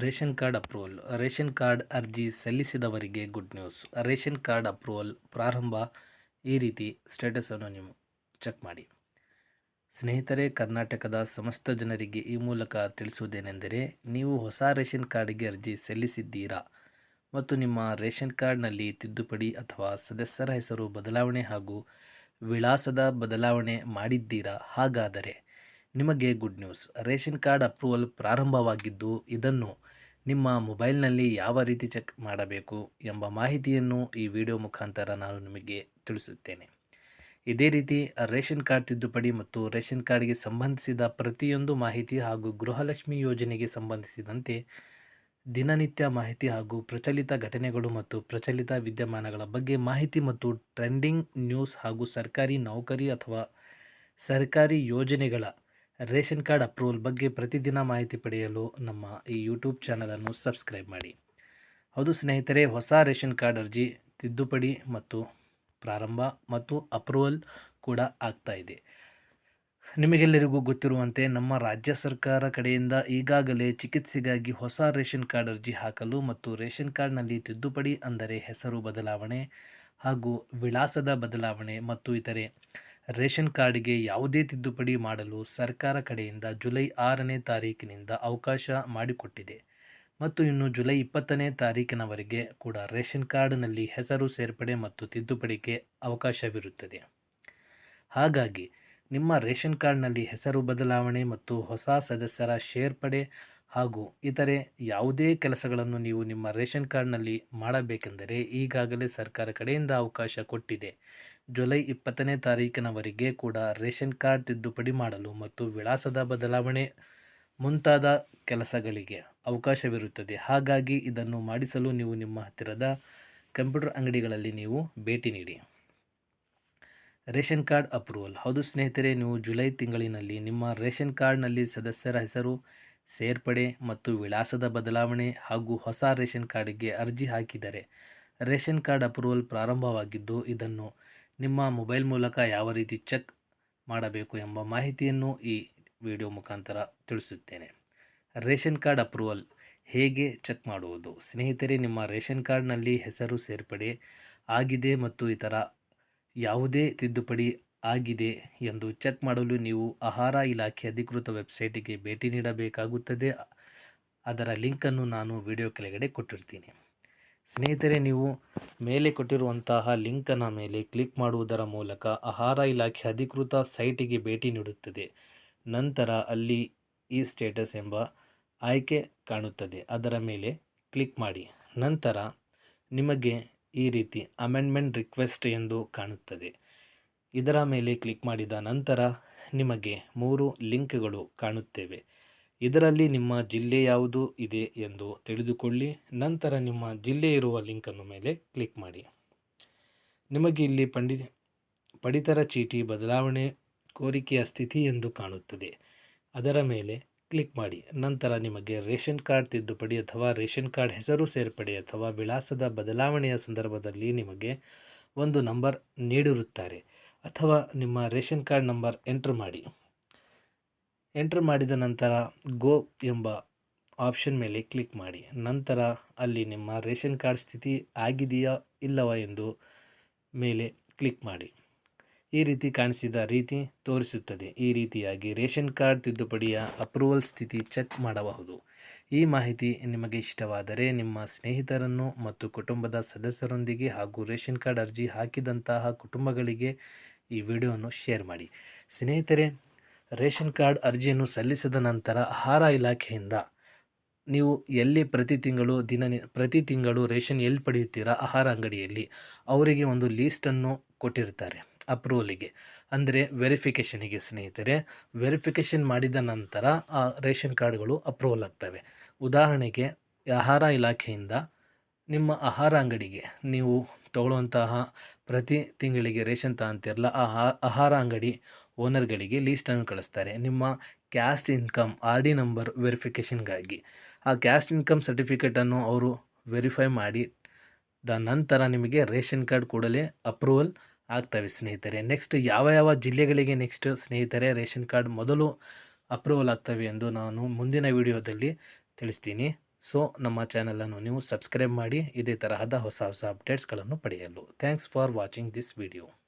Ration card approval. Ration card ಅರ್ಜಿ ಸಲ್ಲಿಸಿದವರಿಗೆ good news. Ration card approval ಪ್ರಾರಂಭ. ಈ ರೀತಿ ಸ್ಟೇಟಸನ್ನು ನೀವು ಚೆಕ್ ಮಾಡಿ. ಸ್ನೇಹಿತರೆ, ಕರ್ನಾಟಕದ ಸಮಸ್ತ ಜನರಿಗೆ ಈ ಮೂಲಕ ತಿಳಿಸುವುದೇನೆಂದರೆ, ನೀವು ಹೊಸ ರೇಷನ್ ಕಾರ್ಡ್ಗೆ ಅರ್ಜಿ ಸಲ್ಲಿಸಿದ್ದೀರಾ? ಮತ್ತು ನಿಮ್ಮ ರೇಷನ್ ಕಾರ್ಡ್ನಲ್ಲಿ ತಿದ್ದುಪಡಿ ಅಥವಾ ಸದಸ್ಯರ ಹೆಸರು ಬದಲಾವಣೆ ಹಾಗೂ ವಿಳಾಸದ ಬದಲಾವಣೆ ಮಾಡಿದ್ದೀರಾ? ಹಾಗಾದರೆ ನಿಮಗೆ good news. Ration card approval ಪ್ರಾರಂಭವಾಗಿದ್ದು ಇದನ್ನು ನಿಮ್ಮ ಮೊಬೈಲ್ನಲ್ಲಿ ಯಾವ ರೀತಿ ಚೆಕ್ ಮಾಡಬೇಕು ಎಂಬ ಮಾಹಿತಿಯನ್ನು ಈ ವಿಡಿಯೋ ಮುಖಾಂತರ ನಾನು ನಿಮಗೆ ತಿಳಿಸುತ್ತೇನೆ. ಇದೇ ರೀತಿ ರೇಷನ್ ಕಾರ್ಡ್ ತಿದ್ದುಪಡಿ ಮತ್ತು ರೇಷನ್ ಕಾರ್ಡ್ಗೆ ಸಂಬಂಧಿಸಿದ ಪ್ರತಿಯೊಂದು ಮಾಹಿತಿ ಹಾಗೂ ಗೃಹಲಕ್ಷ್ಮಿ ಯೋಜನೆಗೆ ಸಂಬಂಧಿಸಿದಂತೆ ದಿನನಿತ್ಯ ಮಾಹಿತಿ ಹಾಗೂ ಪ್ರಚಲಿತ ಘಟನೆಗಳು ಮತ್ತು ಪ್ರಚಲಿತ ವಿದ್ಯಮಾನಗಳ ಬಗ್ಗೆ ಮಾಹಿತಿ ಮತ್ತು ಟ್ರೆಂಡಿಂಗ್ ನ್ಯೂಸ್ ಹಾಗೂ ಸರ್ಕಾರಿ ನೌಕರಿ ಅಥವಾ ಸರ್ಕಾರಿ ಯೋಜನೆಗಳ ರೇಷನ್ ಕಾರ್ಡ್ ಅಪ್ರೂವಲ್ ಬಗ್ಗೆ ಪ್ರತಿದಿನ ಮಾಹಿತಿ ಪಡೆಯಲು ನಮ್ಮ ಈ ಯೂಟ್ಯೂಬ್ ಚಾನಲನ್ನು ಸಬ್ಸ್ಕ್ರೈಬ್ ಮಾಡಿ. ಹೌದು ಸ್ನೇಹಿತರೆ, ಹೊಸ ರೇಷನ್ ಕಾರ್ಡ್ ಅರ್ಜಿ ತಿದ್ದುಪಡಿ ಮತ್ತು ಪ್ರಾರಂಭ ಮತ್ತು ಅಪ್ರೂವಲ್ ಕೂಡ ಆಗ್ತಾ ಇದೆ. ನಿಮಗೆಲ್ಲರಿಗೂ ಗೊತ್ತಿರುವಂತೆ, ನಮ್ಮ ರಾಜ್ಯ ಸರ್ಕಾರ ಕಡೆಯಿಂದ ಈಗಾಗಲೇ ಚಿಕಿತ್ಸೆಗಾಗಿ ಹೊಸ ರೇಷನ್ ಕಾರ್ಡ್ ಅರ್ಜಿ ಹಾಕಲು ಮತ್ತು ರೇಷನ್ ಕಾರ್ಡ್ನಲ್ಲಿ ತಿದ್ದುಪಡಿ ಅಂದರೆ ಹೆಸರು ಬದಲಾವಣೆ ಹಾಗೂ ವಿಳಾಸದ ಬದಲಾವಣೆ ಮತ್ತು ಇತರೆ ರೇಷನ್ ಕಾರ್ಡ್ಗೆ ಯಾವುದೇ ತಿದ್ದುಪಡಿ ಮಾಡಲು ಸರ್ಕಾರ ಕಡೆಯಿಂದ ಜುಲೈ ಆರನೇ ತಾರೀಕಿನಿಂದ ಅವಕಾಶ ಮಾಡಿಕೊಟ್ಟಿದೆ. ಮತ್ತು ಇನ್ನು ಜುಲೈ ಇಪ್ಪತ್ತನೇ ತಾರೀಕಿನವರೆಗೆ ಕೂಡ ರೇಷನ್ ಕಾರ್ಡ್ನಲ್ಲಿ ಹೆಸರು ಸೇರ್ಪಡೆ ಮತ್ತು ತಿದ್ದುಪಡಿಗೆ ಅವಕಾಶವಿರುತ್ತದೆ. ಹಾಗಾಗಿ ನಿಮ್ಮ ರೇಷನ್ ಕಾರ್ಡ್ನಲ್ಲಿ ಹೆಸರು ಬದಲಾವಣೆ ಮತ್ತು ಹೊಸ ಸದಸ್ಯರ ಸೇರ್ಪಡೆ ಹಾಗೂ ಇತರೆ ಯಾವುದೇ ಕೆಲಸಗಳನ್ನು ನೀವು ನಿಮ್ಮ ರೇಷನ್ ಕಾರ್ಡ್ನಲ್ಲಿ ಮಾಡಬೇಕೆಂದರೆ ಈಗಾಗಲೇ ಸರ್ಕಾರ ಕಡೆಯಿಂದ ಅವಕಾಶ ಕೊಟ್ಟಿದೆ. ಜುಲೈ ಇಪ್ಪತ್ತನೇ ತಾರೀಕಿನವರೆಗೆ ಕೂಡ ರೇಷನ್ ಕಾರ್ಡ್ ತಿದ್ದುಪಡಿ ಮಾಡಲು ಮತ್ತು ವಿಳಾಸದ ಬದಲಾವಣೆ ಮುಂತಾದ ಕೆಲಸಗಳಿಗೆ ಅವಕಾಶವಿರುತ್ತದೆ. ಹಾಗಾಗಿ ಇದನ್ನು ಮಾಡಿಸಲು ನೀವು ನಿಮ್ಮ ಹತ್ತಿರದ ಕಂಪ್ಯೂಟರ್ ಅಂಗಡಿಗಳಲ್ಲಿ ನೀವು ಭೇಟಿ ನೀಡಿ. Ration card approval. ಹೌದು ಸ್ನೇಹಿತರೆ, ನೀವು ಜುಲೈ ತಿಂಗಳಿನಲ್ಲಿ ನಿಮ್ಮ ರೇಷನ್ ಕಾರ್ಡ್ನಲ್ಲಿ ಸದಸ್ಯರ ಹೆಸರು, ಸೇರ್ಪಡೆ ಮತ್ತು ವಿಳಾಸದ ಬದಲಾವಣೆ ಹಾಗೂ ಹೊಸ ರೇಷನ್ ಕಾರ್ಡ್ಗೆ ಅರ್ಜಿ ಹಾಕಿದರೆ ರೇಷನ್ ಕಾರ್ಡ್ ಅಪ್ರೂವಲ್ ಪ್ರಾರಂಭವಾಗಿದ್ದು ಇದನ್ನು ನಿಮ್ಮ ಮೊಬೈಲ್ ಮೂಲಕ ಯಾವ ರೀತಿ ಚೆಕ್ ಮಾಡಬೇಕು ಎಂಬ ಮಾಹಿತಿಯನ್ನು ಈ ವಿಡಿಯೋ ಮುಖಾಂತರ ತಿಳಿಸುತ್ತೇನೆ. ರೇಷನ್ ಕಾರ್ಡ್ ಅಪ್ರೂವಲ್ ಹೇಗೆ ಚೆಕ್ ಮಾಡುವುದು? ಸ್ನೇಹಿತರೆ, ನಿಮ್ಮ ರೇಷನ್ ಕಾರ್ಡ್ನಲ್ಲಿ ಹೆಸರು ಸೇರ್ಪಡೆ ಆಗಿದೆ ಮತ್ತು ಇತರ ಯಾವುದೇ ತಿದ್ದುಪಡಿ ಆಗಿದೆ ಎಂದು ಚೆಕ್ ಮಾಡಲು ನೀವು ಆಹಾರ ಇಲಾಖೆ ಅಧಿಕೃತ ವೆಬ್ಸೈಟಿಗೆ ಭೇಟಿ ನೀಡಬೇಕಾಗುತ್ತದೆ. ಅದರ ಲಿಂಕನ್ನು ನಾನು ವಿಡಿಯೋ ಕೆಳಗಡೆ ಕೊಟ್ಟಿರ್ತೀನಿ. ಸ್ನೇಹಿತರೆ, ನೀವು ಮೇಲೆ ಕೊಟ್ಟಿರುವಂತಹ ಲಿಂಕನ ಮೇಲೆ ಕ್ಲಿಕ್ ಮಾಡುವುದರ ಮೂಲಕ ಆಹಾರ ಇಲಾಖೆ ಅಧಿಕೃತ ಸೈಟಿಗೆ ಭೇಟಿ ನೀಡುತ್ತದೆ. ನಂತರ ಅಲ್ಲಿ ಈ ಸ್ಟೇಟಸ್ ಎಂಬ ಆಯ್ಕೆ ಕಾಣುತ್ತದೆ. ಅದರ ಮೇಲೆ ಕ್ಲಿಕ್ ಮಾಡಿ. ನಂತರ ನಿಮಗೆ ಈ ರೀತಿ ಅಮೆಂಡ್ಮೆಂಟ್ ರಿಕ್ವೆಸ್ಟ್ ಎಂದು ಕಾಣುತ್ತದೆ. ಇದರ ಮೇಲೆ ಕ್ಲಿಕ್ ಮಾಡಿದ ನಂತರ ನಿಮಗೆ ಮೂರು ಲಿಂಕ್ಗಳು ಕಾಣುತ್ತೇವೆ. ಇದರಲ್ಲಿ ನಿಮ್ಮ ಜಿಲ್ಲೆ ಯಾವುದು ಇದೆ ಎಂದು ತಿಳಿದುಕೊಳ್ಳಿ. ನಂತರ ನಿಮ್ಮ ಜಿಲ್ಲೆ ಇರುವ ಲಿಂಕನ್ನು ಮೇಲೆ ಕ್ಲಿಕ್ ಮಾಡಿ. ನಿಮಗೆ ಇಲ್ಲಿ ಪಂಡಿ, ಪಡಿತರ ಚೀಟಿ ಬದಲಾವಣೆ ಕೋರಿಕೆಯ ಸ್ಥಿತಿ ಎಂದು ಕಾಣುತ್ತದೆ. ಅದರ ಮೇಲೆ ಕ್ಲಿಕ್ ಮಾಡಿ. ನಂತರ ನಿಮಗೆ ರೇಷನ್ ಕಾರ್ಡ್ ತಿದ್ದುಪಡಿ ಅಥವಾ ರೇಷನ್ ಕಾರ್ಡ್ ಹೆಸರು ಸೇರ್ಪಡೆ ಅಥವಾ ವಿಳಾಸದ ಬದಲಾವಣೆಯ ಸಂದರ್ಭದಲ್ಲಿ ನಿಮಗೆ ಒಂದು ನಂಬರ್ ನೀಡಿರುತ್ತಾರೆ ಅಥವಾ ನಿಮ್ಮ ರೇಷನ್ ಕಾರ್ಡ್ ನಂಬರ್ ಎಂಟ್ರ್ ಮಾಡಿ. ಎಂಟ್ರ್ ಮಾಡಿದ ನಂತರ ಗೋ ಎಂಬ ಆಪ್ಷನ್ ಮೇಲೆ ಕ್ಲಿಕ್ ಮಾಡಿ. ನಂತರ ಅಲ್ಲಿ ನಿಮ್ಮ ರೇಷನ್ ಕಾರ್ಡ್ ಸ್ಥಿತಿ ಆಗಿದೆಯಾ ಇಲ್ಲವಾ ಎಂದು ಮೇಲೆ ಕ್ಲಿಕ್ ಮಾಡಿ. ಈ ರೀತಿ ಕಾಣಿಸಿದ ರೀತಿ ತೋರಿಸುತ್ತದೆ. ಈ ರೀತಿಯಾಗಿ ರೇಷನ್ ಕಾರ್ಡ್ ತಿದ್ದುಪಡಿಯ ಅಪ್ರೂವಲ್ ಸ್ಥಿತಿ ಚೆಕ್ ಮಾಡಬಹುದು. ಈ ಮಾಹಿತಿ ನಿಮಗೆ ಇಷ್ಟವಾದರೆ ನಿಮ್ಮ ಸ್ನೇಹಿತರನ್ನು ಮತ್ತು ಕುಟುಂಬದ ಸದಸ್ಯರೊಂದಿಗೆ ಹಾಗೂ ರೇಷನ್ ಕಾರ್ಡ್ ಅರ್ಜಿ ಹಾಕಿದಂತಹ ಕುಟುಂಬಗಳಿಗೆ ಈ ವಿಡಿಯೋವನ್ನು ಶೇರ್ ಮಾಡಿ. ಸ್ನೇಹಿತರೆ ರೇಷನ್ ಕಾರ್ಡ್ ಅರ್ಜಿಯನ್ನು ಸಲ್ಲಿಸಿದ ನಂತರ ಆಹಾರ ಇಲಾಖೆಯಿಂದ ನೀವು ಎಲ್ಲಿ ಪ್ರತಿ ತಿಂಗಳು ದಿನ ಪ್ರತಿ ತಿಂಗಳು ರೇಷನ್ ಎಲ್ಲಿ ಪಡೆಯುತ್ತೀರಾ ಆಹಾರ ಅಂಗಡಿಯಲ್ಲಿ, ಅವರಿಗೆ ಒಂದು ಲೀಸ್ಟನ್ನು ಕೊಟ್ಟಿರ್ತಾರೆ ಅಪ್ರೂವಲಿಗೆ ಅಂದರೆ ವೆರಿಫಿಕೇಷನಿಗೆ ಸ್ನೇಹಿತರೆ ವೆರಿಫಿಕೇಷನ್ ಮಾಡಿದ ನಂತರ ಆ ರೇಷನ್ ಕಾರ್ಡ್ಗಳು ಅಪ್ರೂವಲ್ ಆಗ್ತವೆ. ಉದಾಹರಣೆಗೆ, ಆಹಾರ ಇಲಾಖೆಯಿಂದ ನಿಮ್ಮ ಆಹಾರ ಅಂಗಡಿಗೆ ನೀವು ತಗೊಳ್ಳುವಂತಹ ಪ್ರತಿ ತಿಂಗಳಿಗೆ ರೇಷನ್ ತಗೊಂತಿರಲ್ಲ ಆ ಆಹಾರ ಅಂಗಡಿ ಓನರ್ಗಳಿಗೆ ಲೀಸ್ಟನ್ನು ಕಳಿಸ್ತಾರೆ. ನಿಮ್ಮ caste income R D number ವೆರಿಫಿಕೇಷನ್ಗಾಗಿ. ಆ ಕ್ಯಾಸ್ಟ್ ಇನ್ಕಮ್ ಸರ್ಟಿಫಿಕೇಟನ್ನು ಅವರು ವೆರಿಫೈ ಮಾಡಿ, ದ ನಂತರ ನಿಮಗೆ ರೇಷನ್ ಕಾರ್ಡ್ ಕೂಡಲೇ ಅಪ್ರೂವಲ್ ಆಗ್ತವೆ ಸ್ನೇಹಿತರೆ. ನೆಕ್ಸ್ಟ್ ಯಾವ ಯಾವ ಜಿಲ್ಲೆಗಳಿಗೆ ನೆಕ್ಸ್ಟ್ ಸ್ನೇಹಿತರೆ ರೇಷನ್ ಕಾರ್ಡ್ ಮೊದಲು ಅಪ್ರೂವಲ್ ಆಗ್ತವೆ ಎಂದು ನಾನು ಮುಂದಿನ ವಿಡಿಯೋದಲ್ಲಿ ತಿಳಿಸ್ತೀನಿ. ಸೊ, ನಮ್ಮ ಚಾನಲನ್ನು ನೀವು ಸಬ್ಸ್ಕ್ರೈಬ್ ಮಾಡಿ, ಇದೇ ತರಹದ ಹೊಸ ಹೊಸ ಅಪ್ಡೇಟ್ಸ್ಗಳನ್ನು ಪಡೆಯಲು. Thanks for watching this video.